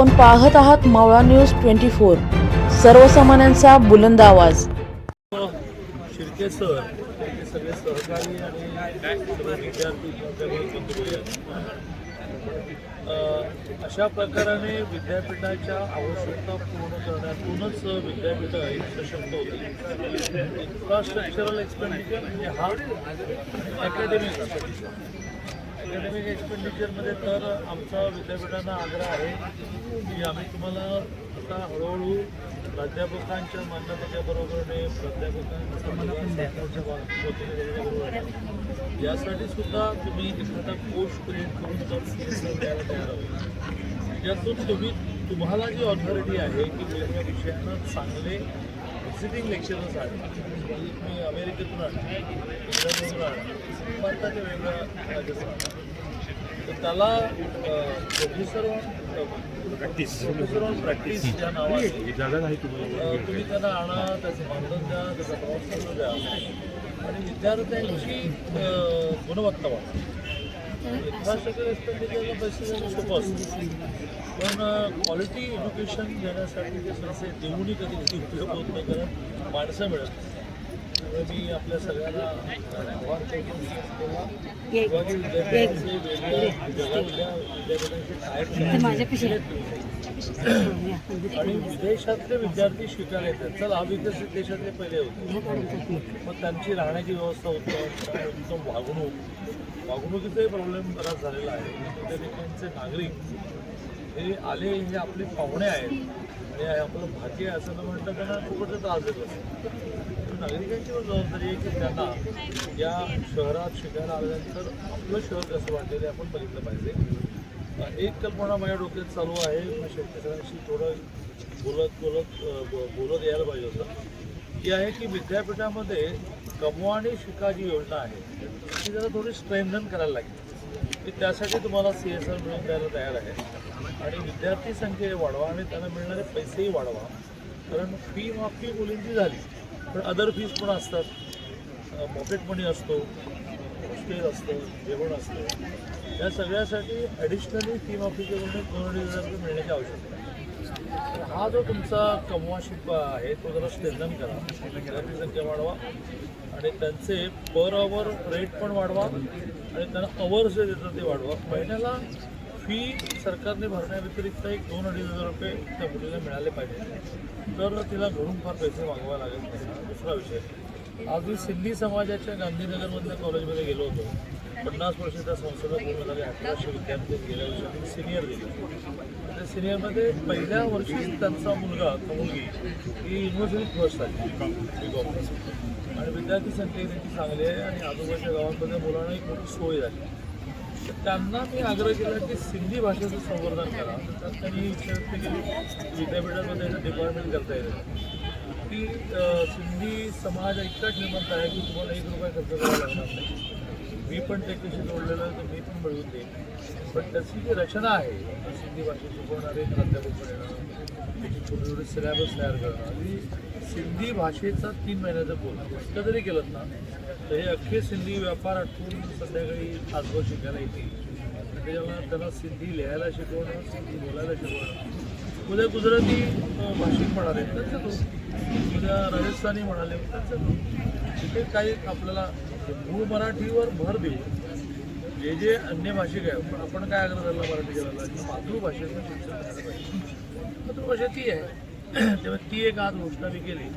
आपण पाहत आहात मावळा न्यूज ट्वेंटी फोर. सर्वसामान्यांचा बुलंद आवाज. शिर्के सर सगळे सहकारी आणि विद्यार्थी अशा प्रकाराने विद्यापीठाच्या आवश्यकता पूर्ण करण्यातूनच विद्यापीठ सशक्त होते. इन्फ्रास्ट्रक्चरल एक्सपेंडिचर म्हणजे हा अकॅडमिक अकॅडमिक एक्सपेंडिचरमध्ये तर आमचा विद्यापीठांना आग्रह आहे की आम्ही तुम्हाला आता हळूहळू प्राध्यापकांच्या मान्यतेच्या बरोबरीने प्राध्यापकांच्या यासाठी सुद्धा तुम्ही एखादा कोर्स क्रिएट करून द्यायला तयार आहोत. यातून तुम्ही तुम्हाला जी ऑथॉरिटी आहे की वेगवेगळ्या विषयांना चांगले व्हिजिटिंग लेक्चरर्स आहेत. मी अमेरिकेतून आणतो इंग्लंडमधून आणतो राज्यातून आणतो तर त्याला professor practice professor on practice या नावाने तुम्ही त्यांना आणा त्याचं मानधन द्या त्याचा प्रवास द्या. आणि विद्यार्थ्यांची गुणवत्ता वाढवा इन्फ्रास्ट्रक्चर एक्सपेंडिचरला पैसे देणं सोपं असतं. पण क्वालिटी एज्युकेशन देण्यासाठी ते पैसे देऊनही कधी कधी उपयोग होत नाही कारण माणसं मिळत मी आपल्या सगळ्यांना आव्हान करतो. की विभागीय विद्यापीठांचे वेगळ्या जगातल्या विद्यापीठांशी टायप आणि विदेशातले विद्यार्थी शिकायला येतात चला विकसित देशातले पहिले होते. मग त्यांची राहण्याची व्यवस्था होतं. उत्तम वागणूक वागणुकीचाही प्रॉब्लेम बराच झालेला आहे. त्या ठिकाणचे नागरिक हे आले हे आपले पाहुणे आहेत. आणि आपलं भाग्य आहे असं न म्हटलं त्यांना खूपच आजच देत असतो नागरिकांची पण जबाबदारी आहे की त्यांना या शहरात शिकायला आल्यानंतर आपलं शहर कसं वाटेल आपण बघितलं पाहिजे. एक कल्पना माझ्या डोक्यात चालू आहे. मी शेतकऱ्यांशी थोडं बोलत बोलत ब- बोलत यायला पाहिजे होतं. ती आहे की विद्यापीठामध्ये कमवा आणि शिका जी योजना आहे. ती जरा थोडी स्ट्रेंथन करायला लागेल. की त्यासाठी तुम्हाला सी एस आर मिळून द्यायला तयार आहे. आणि विद्यार्थी संख्या वाढवा आणि त्यांना मिळणारे पैसेही वाढवा. कारण फी माफी मुलींची झाली पण अदर फीज पण असतात. पॉकेट मनी असतो. हॉस्टेल असतं जेवण असतं या सगळ्यासाठी ॲडिशनली फी माफीचे दोन अडीच हजार रुपये मिळण्याची आवश्यकता आहे. तर हा जो तुमचा कमवा आहे तो जरा स्ट्रेंथन करा. विद्यार्थी संख्या वाढवा आणि त्यांचे पर आवर रेट पण वाढवा आणि त्यांना अवर्स जे देतात ते वाढवा. महिन्याला फी सरकारने भरण्याव्यतिरिक्त एक दोन अडीच हजार रुपये त्या मुलीला मिळाले पाहिजे. तर तिला घरून फार पैसे मागवा लागत नाही. दुसरा विषय. आज मी सिंधी समाजाच्या गांधीनगरमधल्या कॉलेजमध्ये गेलो होतो. पन्नास वर्षाच्या त्या संस्थेला पूर्ण झाले अठराशे विद्यार्थी गेल्या वर्षी सिनियर दिले त्या सिनियरमध्ये पहिल्या वर्षी त्यांचा मुलगा का मुलगी ही युनिव्हर्सिटीत फर्स्ट आली. बी कॉमर्स आणि विद्यार्थी संख्या त्यांची चांगली आहे आणि आजूबाजूच्या गावांमध्ये मुलांना एक मोठी सोय झाली. तर त्यांना मी आग्रह केला की सिंधी भाषेचं संवर्धन करा. तर त्यांनी इच्छा व्यक्त केली. विद्यापीठामध्ये डिपार्टमेंट करता येईल. की सिंधी समाज इतका श्रीमंत आहे की तुम्हाला एक रुपया खर्च करावा लागणार नाही. मी पण त्याच्याशी जोडलेलं आहे तर मी पण मिळवून देईन. पण त्याची जी रचना आहे सिंधी भाषा शिकवणारे प्राध्यापक येणं त्याची छोटे सिलॅबस तयार करणं ही सिंधी भाषेचा तीन महिन्याचा कोर्स इतकं जरी केलं ना तर हे अख्खे सिंधी व्यापार आठवून संध्याकाळी आजवर शिकायला येतील. त्याच्यामुळे त्यांना सिंधी लिहायला शिकवणं सिंधी बोलायला शिकवणं उद्या गुजराती भाषिक म्हणाले त्यांचं उद्या राजस्थानी म्हणाले त्यांचं तिथे काही आपल्याला मूळ मराठीवर भर देऊ जे जे अन्य भाषिक आहे पण आपण काय आग्रह धरला मराठी करायला? की मातृभाषेचं शिक्षण झालं पाहिजे. मातृभाषा ती आहे. तेव्हा ती एक आज घोषणा मी केली.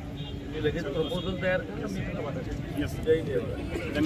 मी लगेच प्रपोजल तयार केलं मी तुला जय देव